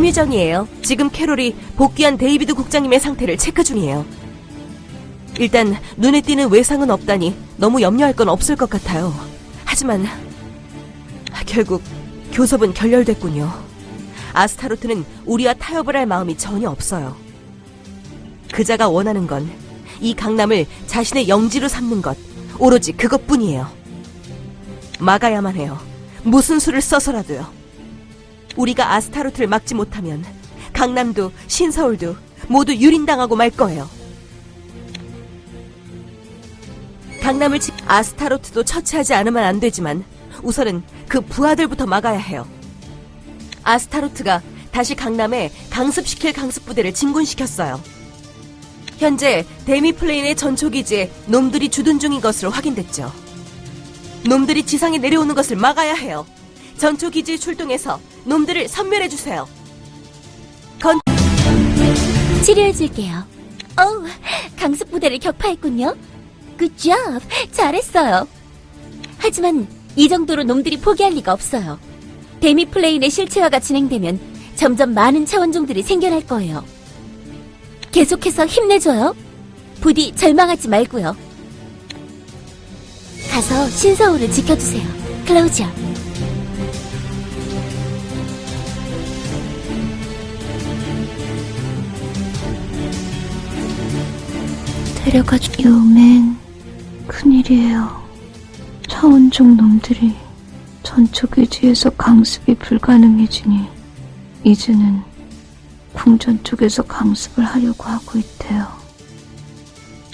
김유정이에요. 지금 캐롤이 복귀한 데이비드 국장님의 상태를 체크 중이에요. 일단 눈에 띄는 외상은 없다니 너무 염려할 건 없을 것 같아요. 하지만 결국 교섭은 결렬됐군요. 아스타로트는 우리와 타협을 할 마음이 전혀 없어요. 그자가 원하는 건 이 강남을 자신의 영지로 삼는 것, 오로지 그것뿐이에요. 막아야만 해요. 무슨 수를 써서라도요. 우리가 아스타로트를 막지 못하면 강남도 신서울도 모두 유린당하고 말 거예요. 강남을 지 아스타로트도 처치하지 않으면 안 되지만 우선은 그 부하들부터 막아야 해요. 아스타로트가 다시 강남에 강습시킬 강습부대를 진군시켰어요. 현재 데미플레인의 전초기지에 놈들이 주둔 중인 것으로 확인됐죠. 놈들이 지상에 내려오는 것을 막아야 해요. 전초기지에 출동해서 놈들을 섬멸해주세요. 건 치료해줄게요. 어우, 강습 부대를 격파했군요. 굿잡, 잘했어요. 하지만 이 정도로 놈들이 포기할 리가 없어요. 데미 플레인의 실체화가 진행되면 점점 많은 차원종들이 생겨날 거예요. 계속해서 힘내줘요. 부디 절망하지 말고요. 가서 신서울을 지켜주세요. 클라우지아. 데려가줘. 요맨, 큰일이에요. 차원종 놈들이 전초 기지에서 강습이 불가능해지니 이제는 궁전 쪽에서 강습을 하려고 하고 있대요.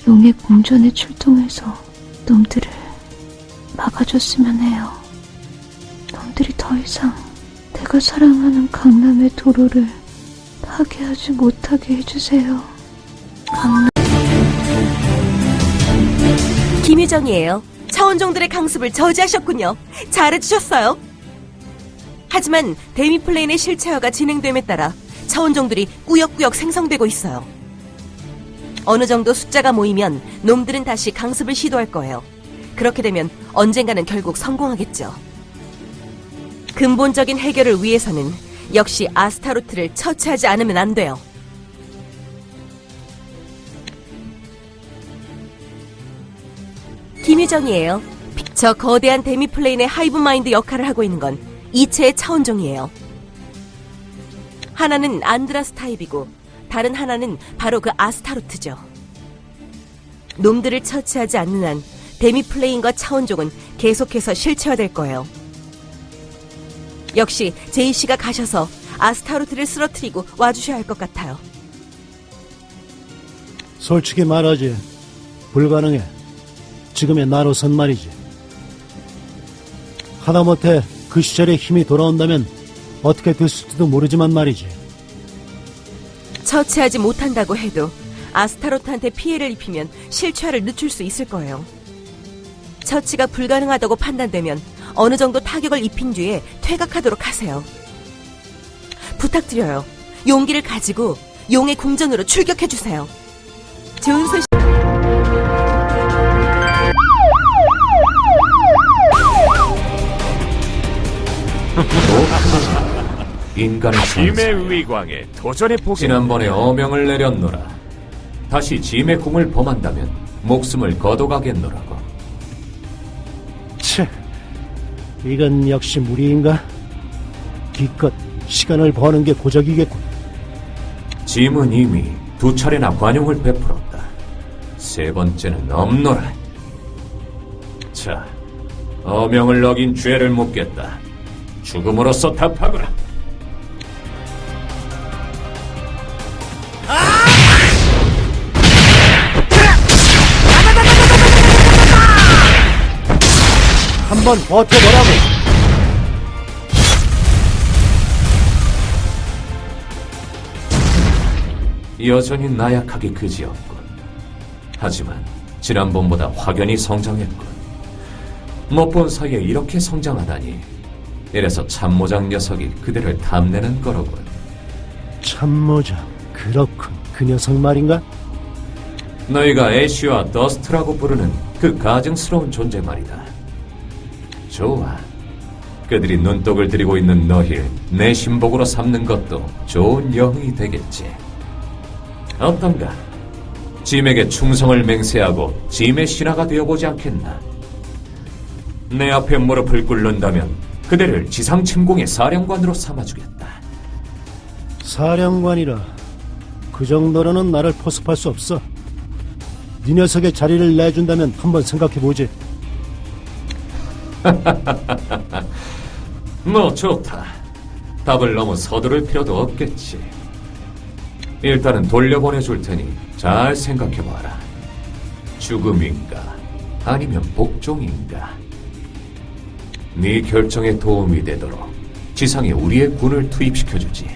용의 궁전에 출동해서 놈들을 막아줬으면 해요. 놈들이 더 이상 내가 사랑하는 강남의 도로를 파괴하지 못하게 해주세요. 강남 김유정이에요. 차원종들의 강습을 저지하셨군요. 잘해주셨어요. 하지만 데미플레인의 실체화가 진행됨에 따라 차원종들이 꾸역꾸역 생성되고 있어요. 어느 정도 숫자가 모이면 놈들은 다시 강습을 시도할 거예요. 그렇게 되면 언젠가는 결국 성공하겠죠. 근본적인 해결을 위해서는 역시 아스타로트를 처치하지 않으면 안 돼요. 김유정이에요. 저 거대한 데미플레인의 하이브 마인드 역할을 하고 있는 건 이체의 차원종이에요. 하나는 안드라스 타입이고 다른 하나는 바로 그 아스타로트죠. 놈들을 처치하지 않는 한 데미플레인과 차원종은 계속해서 실체화될 거예요. 역시 제이 씨가 가셔서 아스타로트를 쓰러뜨리고 와주셔야 할 것 같아요. 솔직히 말하지. 불가능해. 지금의 나로선 말이지. 하다못해 그 시절의 힘이 돌아온다면 어떻게 됐을지도 모르지만 말이지. 처치하지 못한다고 해도 아스타로트한테 피해를 입히면 실체화를 늦출 수 있을 거예요. 처치가 불가능하다고 판단되면 어느 정도 타격을 입힌 뒤에 퇴각하도록 하세요. 부탁드려요. 용기를 가지고 용의 궁전으로 출격해주세요. 좋은 소식. 인간의 짐의 위광에 도전해 보겠 지난번에 어명을 내렸노라. 다시 짐의 궁을 범한다면 목숨을 거둬가겠노라고. 치, 이건 역시 무리인가? 기껏 시간을 버는 게 고적이겠군. 짐은 이미 두 차례나 관용을 베풀었다. 세 번째는 없노라. 자 어명을 어긴 죄를 묻겠다 죽음으로써 답하거라 한번 버텨보라고! 여전히 나약하기 그지없군. 하지만 지난번보다 확연히 성장했군. 못 본 사이에 이렇게 성장하다니. 이래서 참모장 녀석이 그대를 탐내는 거로군. 참모장, 그렇군. 그 녀석 말인가? 너희가 애쉬와 더스트라고 부르는 그 가증스러운 존재 말이다. 좋아. 그들이 눈독을 들이고 있는 너희를 내 신복으로 삼는 것도 좋은 영이 되겠지. 어떤가? 짐에게 충성을 맹세하고 짐의 신하가 되어보지 않겠나? 내 앞에 무릎을 꿇는다면 그대를 지상 침공의 사령관으로 삼아주겠다. 사령관이라 그 정도로는 나를 포섭할 수 없어. 네 녀석의 자리를 내준다면 한번 생각해보지. 뭐 좋다. 답을 너무 서두를 필요도 없겠지. 일단은 돌려보내줄 테니 잘 생각해봐라. 죽음인가? 아니면 복종인가? 네 결정에 도움이 되도록 지상에 우리의 군을 투입시켜주지.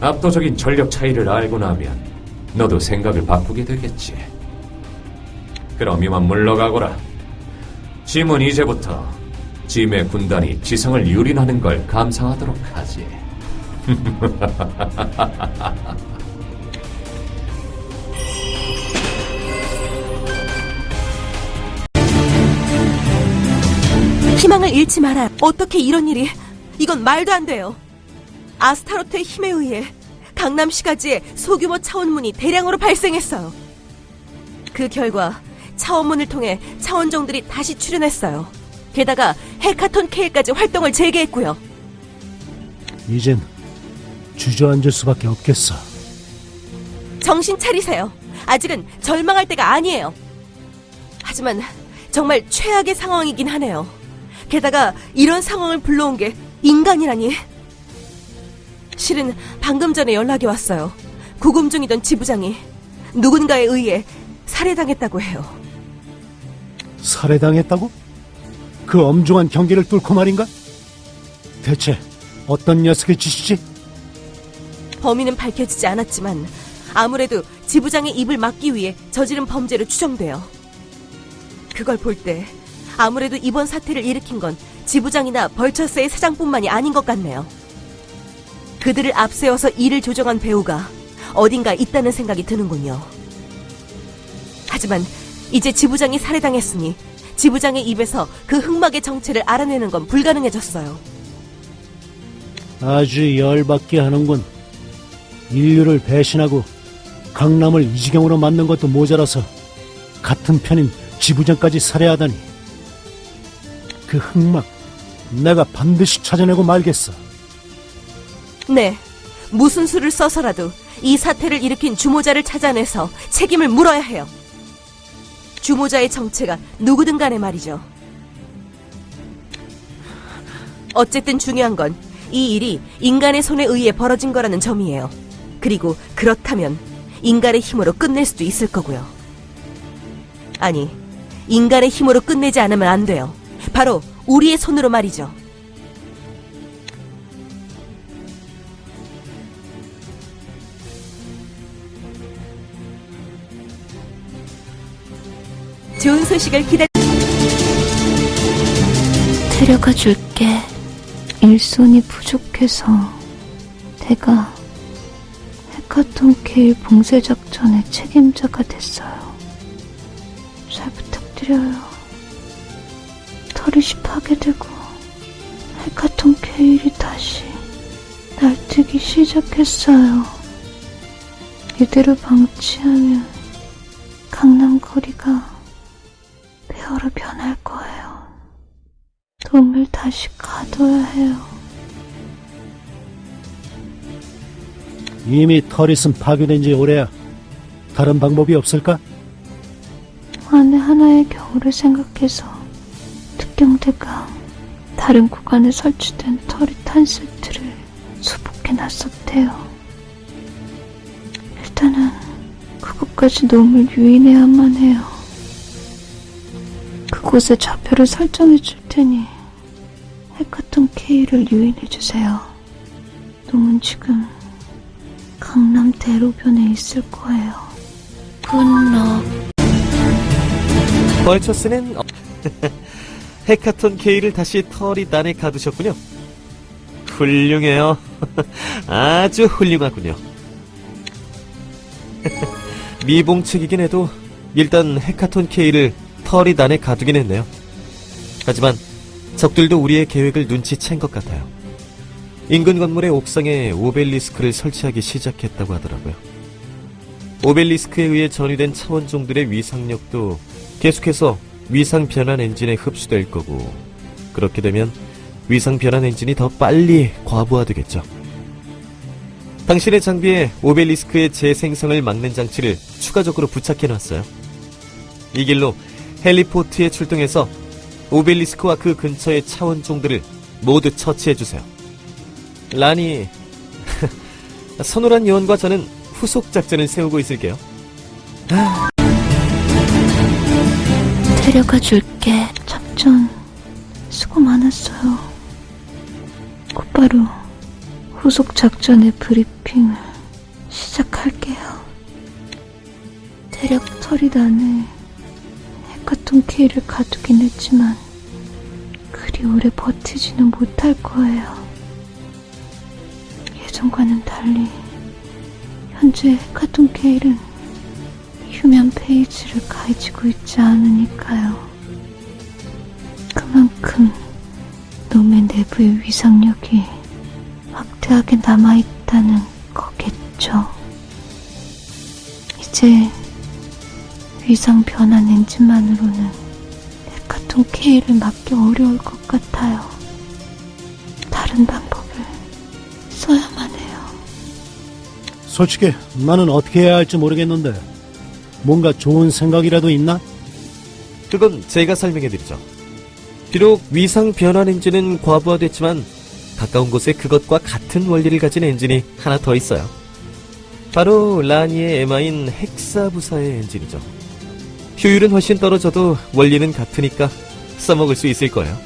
압도적인 전력 차이를 알고 나면 너도 생각을 바꾸게 되겠지. 그럼 이만 물러가거라. 짐은 이제부터 짐의 군단이 지성을 유린하는 걸 감상하도록 하지. 희망을 잃지 마라. 어떻게 이런 일이? 이건 말도 안 돼요. 아스타로트의 힘에 의해 강남 시가지에 소규모 차원문이 대량으로 발생했어요. 그 결과 차원문을 통해 차원종들이 다시 출현했어요. 게다가 헤카톤 케일까지 활동을 재개했고요. 이젠 주저앉을 수밖에 없겠어. 정신 차리세요. 아직은 절망할 때가 아니에요. 하지만 정말 최악의 상황이긴 하네요. 게다가 이런 상황을 불러온 게 인간이라니. 실은 방금 전에 연락이 왔어요. 구금 중이던 지부장이 누군가에 의해 살해당했다고 해요. 살해당했다고? 그 엄중한 경계를 뚫고 말인가? 대체 어떤 녀석의 짓이지? 범인은 밝혀지지 않았지만 아무래도 지부장의 입을 막기 위해 저지른 범죄로 추정돼요. 그걸 볼 때 아무래도 이번 사태를 일으킨 건 지부장이나 벌처스의 사장뿐만이 아닌 것 같네요. 그들을 앞세워서 일을 조정한 배우가 어딘가 있다는 생각이 드는군요. 하지만 이제 지부장이 살해당했으니 지부장의 입에서 그 흑막의 정체를 알아내는 건 불가능해졌어요. 아주 열받게 하는군. 인류를 배신하고 강남을 이 지경으로 만든 것도 모자라서 같은 편인 지부장까지 살해하다니. 그 흑막 내가 반드시 찾아내고 말겠어. 네. 무슨 수를 써서라도 이 사태를 일으킨 주모자를 찾아내서 책임을 물어야 해요. 주모자의 정체가 누구든 간에 말이죠. 어쨌든 중요한 건 이 일이 인간의 손에 의해 벌어진 거라는 점이에요. 그리고 그렇다면 인간의 힘으로 끝낼 수도 있을 거고요. 아니, 인간의 힘으로 끝내지 않으면 안 돼요. 바로 우리의 손으로 말이죠. 좋은 소식을 기다. 데려가 줄게. 일손이 부족해서 내가 헤카톤 케일 봉쇄 작전의 책임자가 됐어요. 잘 부탁드려요. 터렛이 파괴되고 헤카톤 케일이 다시 날뛰기 시작했어요. 이대로 방치하면 강남 거리가 폐허로 변할 거예요. 놈을 다시 가둬야 해요. 이미 터릿은 파괴된 지 오래야. 다른 방법이 없을까? 만에 하나의 경우를 생각해서 특경대가 다른 구간에 설치된 터릿 한 세트를 수복해 놨었대요. 일단은 그것까지 놈을 유인해야만 해요. 그곳에 좌표를 설정해 줄 테니 헤카톤 K를 유인해 주세요. 놈은 지금 강남 대로변에 있을 거예요. 굿럭. 벌처스는 어- 헤카톤 K를 다시 안에 가두셨군요. 훌륭해요. 아주 훌륭하군요. 미봉책이긴 해도 일단 헤카톤 털이 안에 가두긴 했네요. 하지만 적들도 우리의 계획을 눈치챈 것 같아요. 인근 건물의 옥상에 오벨리스크를 설치하기 시작했다고 하더라고요. 오벨리스크에 의해 전이된 차원종들의 위상력도 계속해서 위상 변환 엔진에 흡수될 거고, 그렇게 되면 위상 변환 엔진이 더 빨리 과부하되겠죠. 당신의 장비에 오벨리스크의 재생성을 막는 장치를 추가적으로 부착해놨어요. 이 길로 헬리포트에 출동해서 오벨리스크와 그 근처의 차원종들을 모두 처치해주세요. 라니, 선우란 요원과 저는 후속 작전을 세우고 있을게요. 데려가 줄게. 작전 수고 많았어요. 곧바로 후속 작전의 브리핑을 시작할게요. 대략 안에 헤카톤 K를 가두긴 했지만 그리 오래 버티지는 못할 거예요. 예전과는 달리 현재 헤카톤 K는 휴면 페이지를 가지고 있지 않으니까요. 그만큼 놈의 내부의 위상력이 막대하게 남아있다는 거겠죠. 이제 위상 변환 엔진만으로는 헤카톤 K를 막기 어려울 것 같아요. 다른 방법을 써야만 해요. 솔직히 나는 어떻게 해야 할지 모르겠는데 뭔가 좋은 생각이라도 있나? 그건 제가 설명해드리죠. 비록 위상 변환 엔진은 과부하됐지만 가까운 곳에 그것과 같은 원리를 가진 엔진이 하나 더 있어요. 바로 라니의 에마인 헥사 부사의 엔진이죠. 효율은 훨씬 떨어져도 원리는 같으니까 써먹을 수 있을 거예요.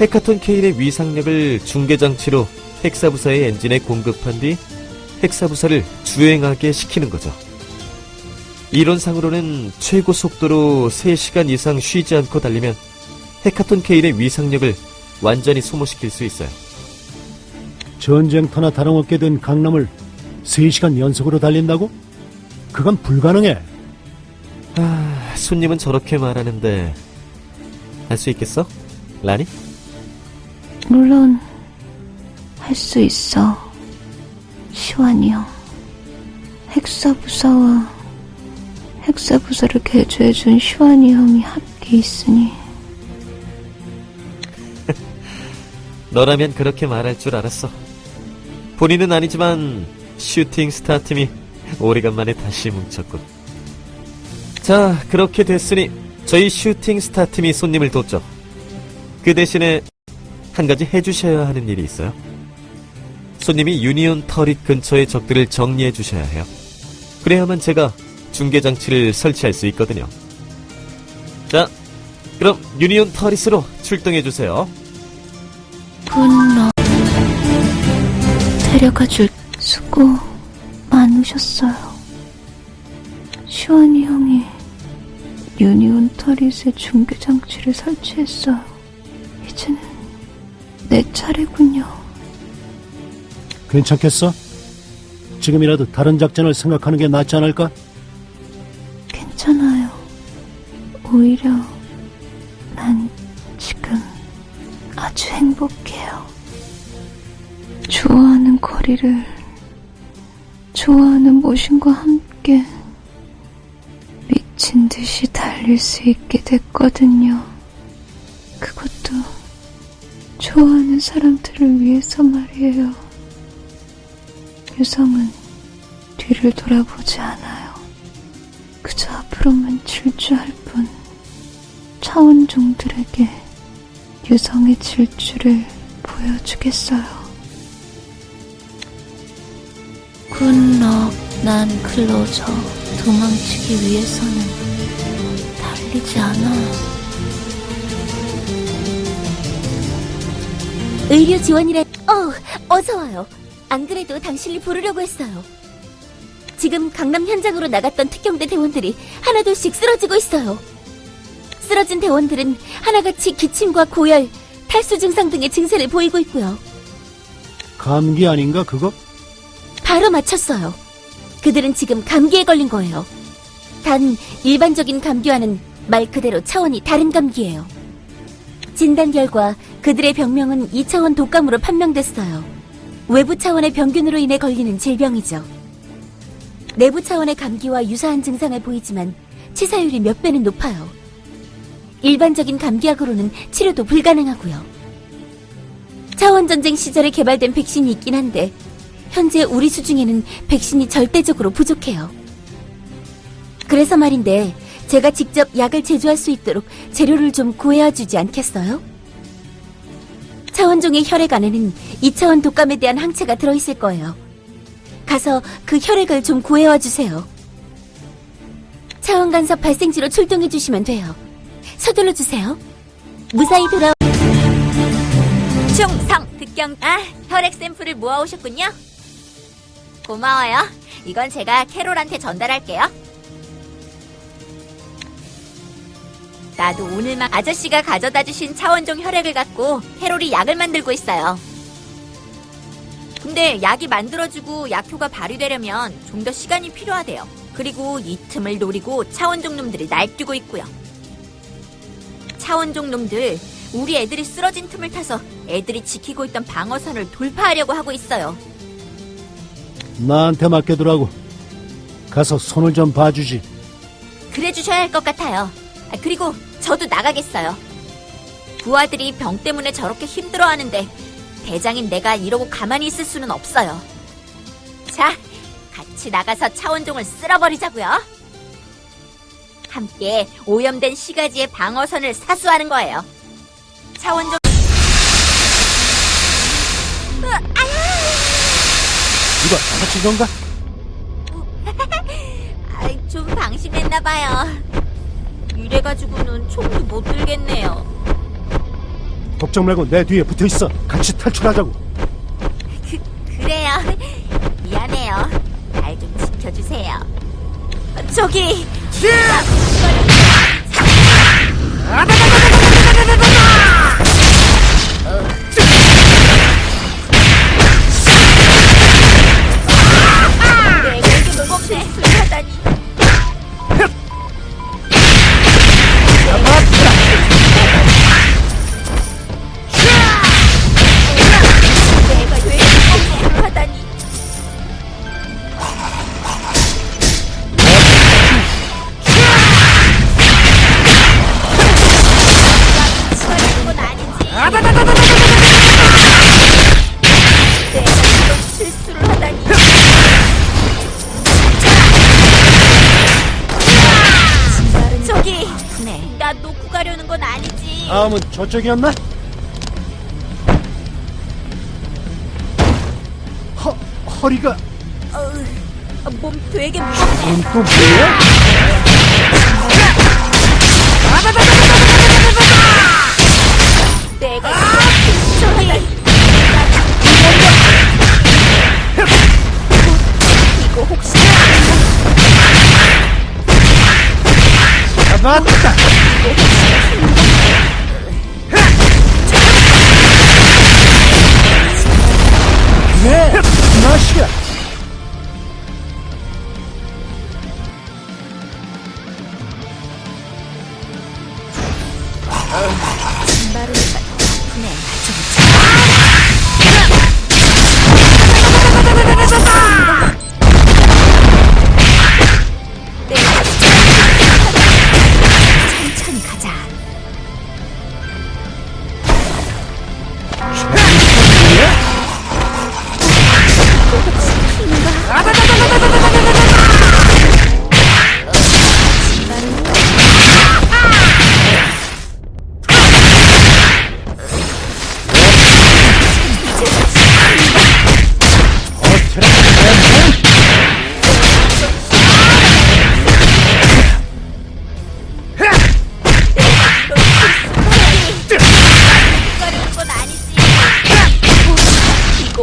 헤카톤 케일의 위상력을 중계장치로 헥사 부사의 엔진에 공급한 뒤 헥사 부사를 주행하게 시키는 거죠. 이론상으로는 최고 속도로 3시간 이상 쉬지 않고 달리면 헤카톤 케일의 위상력을 완전히 소모시킬 수 있어요. 전쟁터나 다름없게 된 강남을 3시간 연속으로 달린다고? 그건 불가능해. 아, 손님은 저렇게 말하는데 할 수 있겠어? 라니? 물론 할 수 있어. 시완이 형. 헥사부사와 헥사부사를 개조해준 시완이 형이 함께 있으니 너라면 그렇게 말할 줄 알았어. 본인은 아니지만 슈팅 스타 팀이 오래간만에 다시 뭉쳤군. 자, 그렇게 됐으니 저희 슈팅 스타 팀이 손님을 돕죠. 그 대신에 한 가지 해주셔야 하는 일이 있어요. 손님이 유니온 터릿 근처의 적들을 정리해 주셔야 해요. 그래야만 제가 중계 장치를 설치할 수 있거든요. 자, 그럼 유니온 터릿으로 출동해 주세요. 분노 데려가 줄 수고 많으셨어요. 시완이 형이 유니온 터릿의 중계 장치를 설치했어요. 이제는 내 차례군요. 괜찮겠어? 지금이라도 다른 작전을 생각하는 게 낫지 않을까? 괜찮아요. 오히려 난 지금 아주 행복해요. 좋아하는 거리를 좋아하는 모신과 함께 미친 듯이 달릴 수 있게 됐거든요. 그것도 좋아하는 사람들을 위해서 말이에요. 유성은 뒤를 돌아보지. 그저 앞으로만 질주할 뿐 차원종들에게 유성의 질주를 보여주겠어요. 굿럭 난 클로저 도망치기 위해서는 달리지 않아. 의료 지원이라, 어, 어서 와요. 안 그래도 당신을 부르려고 했어요. 지금 강남 현장으로 나갔던 특경대 대원들이 하나둘씩 쓰러지고 있어요. 쓰러진 대원들은 하나같이 기침과 고열, 탈수 증상 등의 증세를 보이고 있고요. 감기 아닌가 그거? 바로 맞췄어요. 그들은 지금 감기에 걸린 거예요. 단 일반적인 감기와는 말 그대로 차원이 다른 감기예요. 진단 결과 그들의 병명은 2차원 독감으로 판명됐어요. 외부 차원의 병균으로 인해 걸리는 질병이죠. 내부 차원의 감기와 유사한 증상을 보이지만 치사율이 몇 배는 높아요. 일반적인 감기약으로는 치료도 불가능하고요. 차원 전쟁 시절에 개발된 백신이 있긴 한데 현재 우리 수중에는 백신이 절대적으로 부족해요. 그래서 말인데 제가 직접 약을 제조할 수 있도록 재료를 좀 구해와 주지 않겠어요? 차원종의 혈액 안에는 2차원 독감에 대한 항체가 들어있을 거예요. 가서 그 혈액을 좀 구해와 주세요. 차원 간섭 발생지로 출동해 주시면 돼요. 서둘러 주세요. 무사히 돌아. 충성 득경. 아 혈액 샘플을 모아오셨군요. 고마워요. 이건 제가 캐롤한테 전달할게요. 나도 오늘만 아저씨가 가져다 주신 차원종 혈액을 갖고 캐롤이 약을 만들고 있어요. 근데 약이 만들어지고 약효가 발휘되려면 좀 더 시간이 필요하대요. 그리고 이 틈을 노리고 차원종 놈들이 날뛰고 있고요. 차원종 놈들, 우리 애들이 쓰러진 틈을 타서 애들이 지키고 있던 방어선을 돌파하려고 하고 있어요. 나한테 맡겨두라고. 가서 손을 좀 봐주지. 그래 주셔야 할 것 같아요. 아, 그리고 저도 나가겠어요. 부하들이 병 때문에 저렇게 힘들어 하는데 대장인 내가 이러고 가만히 있을 수는 없어요. 자, 같이 나가서 차원종을 쓸어버리자고요. 함께 오염된 시가지의 방어선을 사수하는 거예요. 차원종 누가 다친 건가? 아이, 좀 방심했나 봐요. 이래가지고는 총도 못 들겠네요. 걱정 말고 내 뒤에 붙어 있어. 같이 탈출하자고. 그, 그래요. 미안해요. 날 좀 지켜주세요. 저기! 다음은 저쪽이었나? 허, 허리가 어우, 몸 되게. 눈또 뭐야? 내가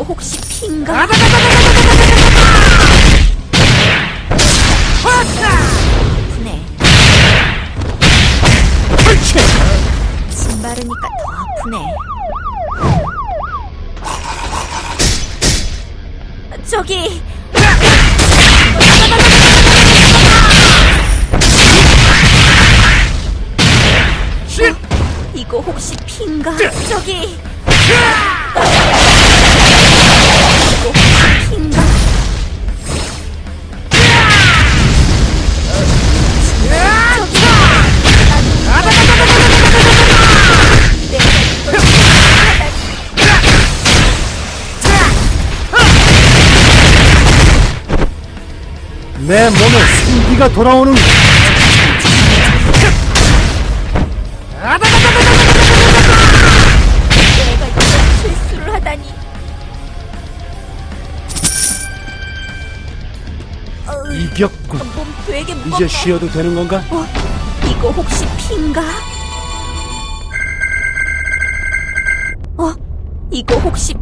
혹시 핀가? 내 몸에 생기가 돌아오는 내가 이런 실수를 하다니. 어, 이겼군. 몸 되게 무겁다. 이제 쉬어도 되는 건가? 어, 이거 혹시 피인가? 어, 이거 혹시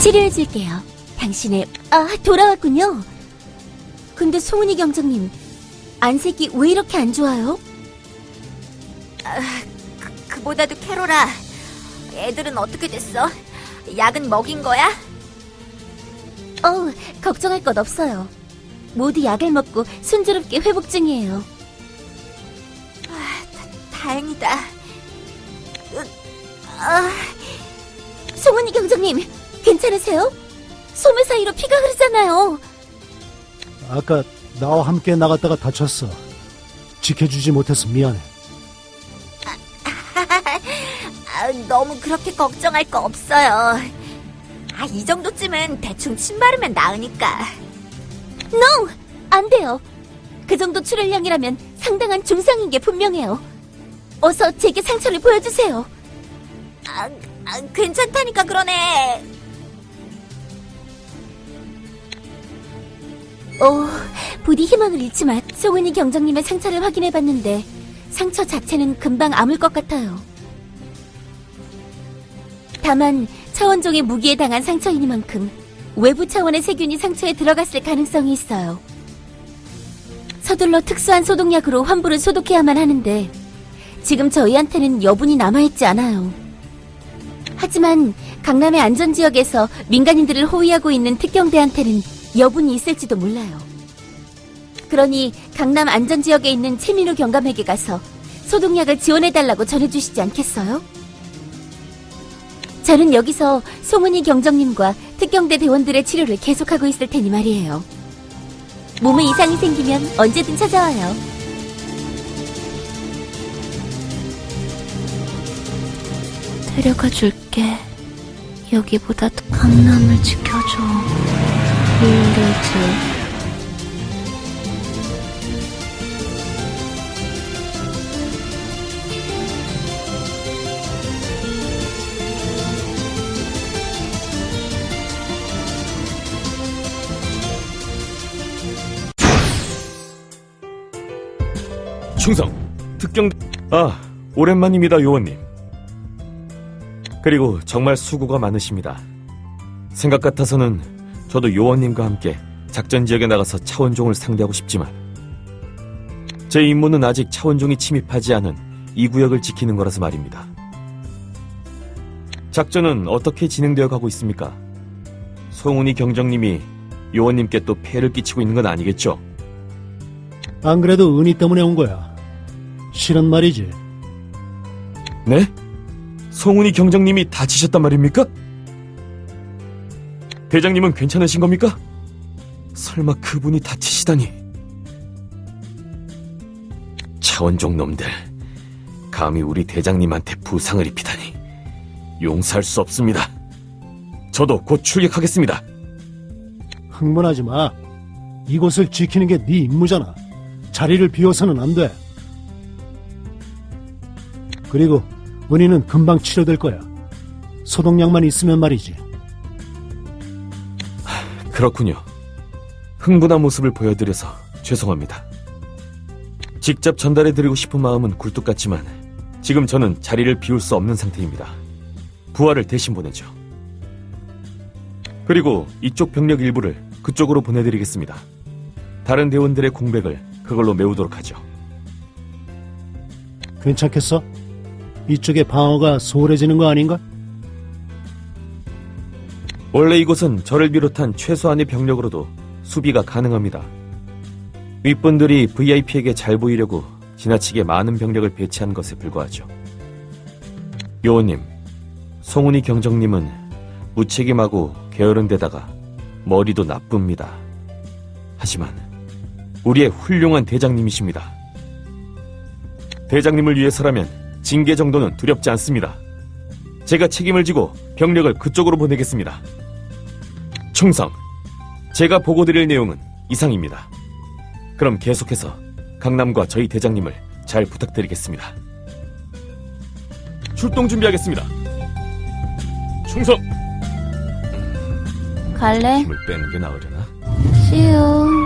치료해줄게요. 당신의 아 돌아왔군요. 근데 송은이 경장님 안색이 왜 이렇게 안 좋아요? 아, 그, 그보다도 캐로라. 애들은 어떻게 됐어? 약은 먹인 거야? 어, 걱정할 것 없어요. 모두 약을 먹고 순조롭게 회복 중이에요. 아, 다행이다. 으, 아, 송은이 경장님, 괜찮으세요? 소매 사이로 피가 흐르잖아요. 아까 나와 함께 나갔다가 다쳤어. 지켜주지 못해서 미안해. 아, 너무 그렇게 걱정할 거 없어요. 아, 이 정도쯤은 대충 침 바르면 나으니까. NO! 안 돼요. 그 정도 출혈량이라면 상당한 중상인 게 분명해요. 어서 제게 상처를 보여주세요. 아, 아, 괜찮다니까 그러네. 어, 부디 희망을 잃지 마. 송은이 경장님의 상처를 확인해봤는데 상처 자체는 금방 아물 것 같아요. 다만 차원종의 무기에 당한 상처이니만큼 외부 차원의 세균이 상처에 들어갔을 가능성이 있어요. 서둘러 특수한 소독약으로 환부를 소독해야만 하는데 지금 저희한테는 여분이 남아있지 않아요. 하지만 강남의 안전지역에서 민간인들을 호위하고 있는 특경대한테는 여분이 있을지도 몰라요. 그러니 강남 안전지역에 있는 최민우 경감에게 가서 소독약을 지원해달라고 전해주시지 않겠어요? 저는 여기서 송은이 경정님과 특경대 대원들의 치료를 계속하고 있을 테니 말이에요. 몸에 이상이 생기면 언제든 찾아와요. 데려가 줄게. 여기보다 더 강남을 지켜줘. 릴리즈. 충성 특경 아 오랜만입니다 요원님 그리고 정말 수고가 많으십니다 생각 같아서는 저도 요원님과 함께 작전 지역에 나가서 차원종을 상대하고 싶지만 제 임무는 아직 차원종이 침입하지 않은 이 구역을 지키는 거라서 말입니다 작전은 어떻게 진행되어 가고 있습니까? 송은이 경정님이 요원님께 또 폐를 끼치고 있는 건 아니겠죠? 안 그래도 은희 때문에 온 거야. 실은 말이지. 네? 송은이 경장님이 다치셨단 말입니까? 대장님은 괜찮으신 겁니까? 설마 그분이 다치시다니. 차원종 놈들, 감히 우리 대장님한테 부상을 입히다니. 용서할 수 없습니다. 저도 곧 출격하겠습니다. 흥분하지 마. 이곳을 지키는 게 네 임무잖아. 자리를 비워서는 안 돼. 그리고 은희는 금방 치료될 거야. 소독약만 있으면 말이지. 그렇군요. 흥분한 모습을 보여드려서 죄송합니다. 직접 전달해드리고 싶은 마음은 굴뚝 같지만 지금 저는 자리를 비울 수 없는 상태입니다. 부하를 대신 보내죠. 그리고 이쪽 병력 일부를 그쪽으로 보내드리겠습니다. 다른 대원들의 공백을 그걸로 메우도록 하죠. 괜찮겠어? 이쪽의 방어가 소홀해지는 거 아닌가? 원래 이곳은 저를 비롯한 최소한의 병력으로도 수비가 가능합니다. 윗분들이 VIP에게 잘 보이려고 지나치게 많은 병력을 배치한 것에 불과하죠. 요원님, 송은이 경정님은 무책임하고 게으른 데다가 머리도 나쁩니다. 하지만 우리의 훌륭한 대장님이십니다. 대장님을 위해서라면 징계 정도는 두렵지 않습니다. 제가 책임을 지고 병력을 그쪽으로 보내겠습니다. 충성! 제가 보고드릴 내용은 이상입니다. 그럼 계속해서 강남과 저희 대장님을 잘 부탁드리겠습니다. 출동 준비하겠습니다. 충성! 갈래? 힘을 빼는 게 나으려나? See you.